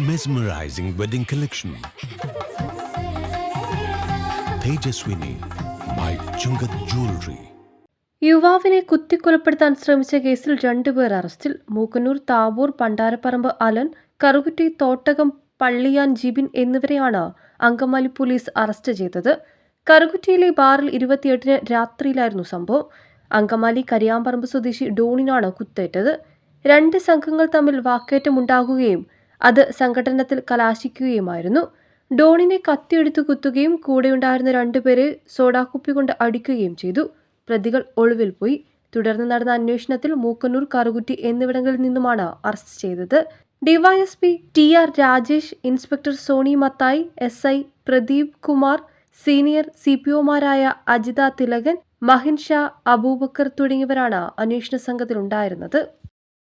mesmerizing wedding collection. Tejaswini by Chungat Jewelry. യുവാവിനെ കുത്തിക്കൊലപ്പെടുത്താൻ ശ്രമിച്ച കേസിൽ രണ്ടുപേർ അറസ്റ്റിൽ മൂക്കന്നൂർ താവൂർ പണ്ടാരപ്പറമ്പ് അലൻ കറുകുറ്റി തോട്ടകം പള്ളിയാൻ ജിബിൻ എന്നിവരെയാണ് അങ്കമാലി പോലീസ് അറസ്റ്റ് ചെയ്തത് കറുകുറ്റിയിലെ ബാറിൽ ഇരുപത്തിയെട്ടിന് രാത്രിയിലായിരുന്നു സംഭവം അങ്കമാലി കരിയാമ്പറമ്പ് സ്വദേശി ഡോണിനാണ് കുത്തേറ്റത് രണ്ട് സംഘങ്ങൾ തമ്മിൽ വാക്കേറ്റമുണ്ടാകുകയും അത് സംഘടനത്തിൽ കലാശിക്കുകയുമായിരുന്നു. ഡോണിനെ കത്തിയെടുത്ത് കുത്തുകയും കൂടെയുണ്ടായിരുന്ന രണ്ടുപേരെ സോഡാക്കുപ്പി കൊണ്ട് അടിക്കുകയും ചെയ്തു. പ്രതികൾ ഒളിവിൽ പോയി. തുടർന്ന് നടന്ന അന്വേഷണത്തിൽ മൂക്കന്നൂർ കറുകുറ്റി എന്നിവിടങ്ങളിൽ നിന്നുമാണ് അറസ്റ്റ് ചെയ്തത്. DYSP T R Rajesh inspector Soni Mathai S I Pradeep Kumar senior C P ഒമാരായ Ajitha Thilakan Mahin Aboobacker തുടങ്ങിയവരാണ് അന്വേഷണ സംഘത്തിലുണ്ടായിരുന്നത്.